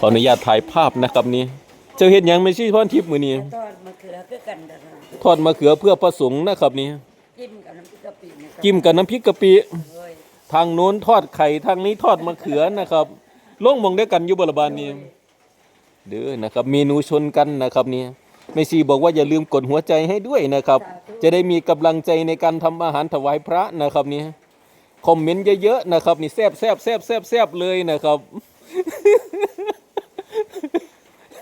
ขออนุญาตถ่ายภาพนะครับนี่เจ้าเห็นยังไม่ใช่พรทิพย์มือนี้ทอดมะเขือคือกันนะคะทอดมะเขือเพื่อประสงค์นะครับนี่จิ้มกับน้ำพริกกะปินะครับจิ้มกับน้ำพริกกะปิเฮ้ยทางโน้นทอดไข่ทางนี้ทอดมะเขือนะครับลงมองด้วยกันอยู่บรบานนี้เด้อนะครับเมนูชนกันนะครับนี่แม่ชีบอกว่าอย่าลืมกดหัวใจให้ด้วยนะครับ จะได้มีกำลังใจในการทำอาหารถวายพระนะครับนี่คอมเมนต์เยอะๆนะครับนี่แซบแซบแซบแซบแซบเลยนะครับ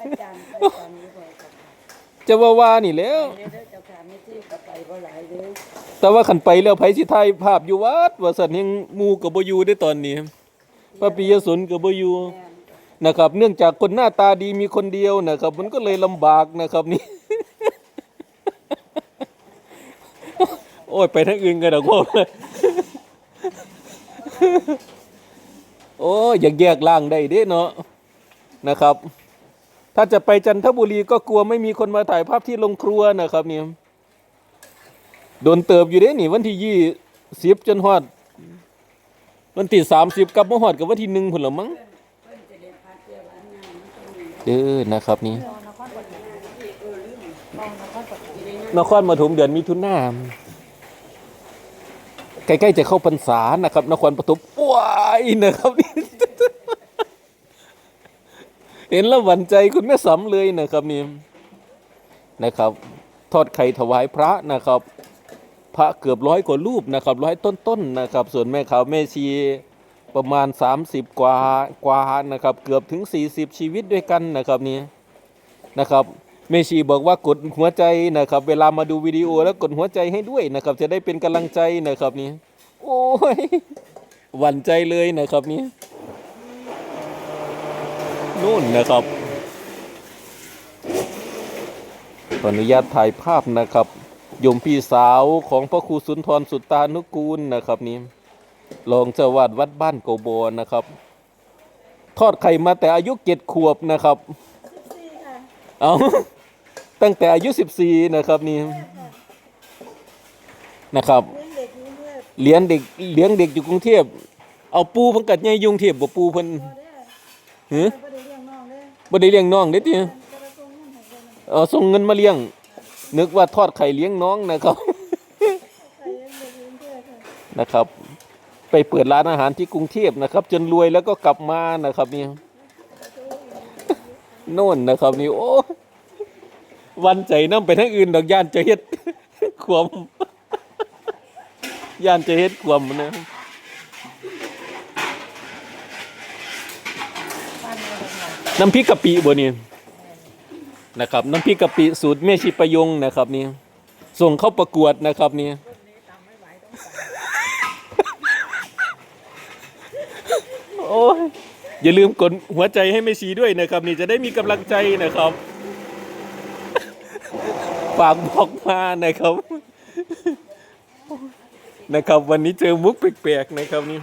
อาจารย์อาจารย์นี่บ่อยครับจะว่าว่านี่แหล้ว เด้อเจ้าค่ะไม่ที่กลับไปบ่หลายเด้อแต่ว่าขันไปแล้วไผสิถ่ายภาพอยู่วัดว่าสันยังหมูกับบ่อยู่ได้ตอนนี้พระปิยสนกับบ่อยู่ แม่นนะครับ เนื่องจากคนหน้าตาดีมีคนเดียวนะครับ มันก็เลยลำบากนะครับนี่ โอ้ยไปทางอื่นกันดอกพ่อ โอ้ยอยากแยกล่างได้เด้เนาะนะครับ ถ้าจะไปจันทบุรีก็กลัวไม่มีคนมาถ่ายภาพที่โรงครัวนะครับเนี่ยโดนเติบอยู่เด้นี่วันที่ยี่สิบจนฮอด วันที่สามสิบกลับมาฮอดกับวันที่หนึ่งพุ่นละมั้งเพิ่นจะได้อนะครับนี่นครมเออลืมมองนครปฐมอยู่ในนั้นนครปฐมเดือนมิถุนายน ใกล้ๆจะเข้าพรรษานะครับ นครปฐมว้ายนะครับนี่เห็นแล้วหวั่นใจคุณแม่สำเลยนะครับนี่นะครับ ทอดไข่ถวายพระนะครับ พระเกือบร้อยกว่ารูปนะครับร้อยต้นๆนะครับ ส่วนแม่ขาวแม่ชีประมาณ 30 กว่ากว่านะครับ เกือบถึง 40 ชีวิตด้วยกันนะครับนี่นะครับ แม่ชีบอกว่ากดหัวใจนะครับ เวลามาดูวิดีโอแล้วกดหัวใจให้ด้วยนะครับ จะได้เป็นกำลังใจนะครับนี่โอ้ยหวั่นใจเลยนะครับนี่นู่นนะครับขออนุญาตถ่ายภาพนะครับโยมพี่สาวของพระครูสุนทรสุตตานุกูลนะครับนี่รองเจ้าวาดวัดบ้านโกโบนะครับ ทอดไข่มาแต่อายุเจ็ดขวบนะครับเอา ตั้งแต่อายุสิบสี่นะครับนี่นะครับเลี้ยงเด็กเลี้ยงเด็กอยู่กรุงเทพเอาปูเพิ่งกัดใหญ่ยุงเทพบ่ปูเพิ่นหือบ่ได้เลี้ยงน้องเด้ติเอาส่งเงินมาเลี้ยง นึกว่าทอดไข่เลี้ยงน้องนะครับนะครับ ไปเปิดร้านอาหารที่กรุงเทพนะครับ จนรวยแล้วก็กลับมานะครับนี่โน่นนะครับนี่โอ้ วันใจน้ำไปทั้งอื่นดอกย่านจะเฮ็ดควมย่านจะเฮ็ดควมนะน้ำพริกกะปิบ่นี่นะครับ น้ำพริกกะปิสูตรแม่ชิประยงนะครับนี่ส่งเข้าประกวดนะครับนี่โอ้ยอย่าลืมกดหัวใจให้แม่ชีด้วยนะครับ นี่จะได้มีกำลังใจนะครับ ฝากบอกมานะครับ นะครับ วันนี้เจอมุกแปลกๆนะครับนี่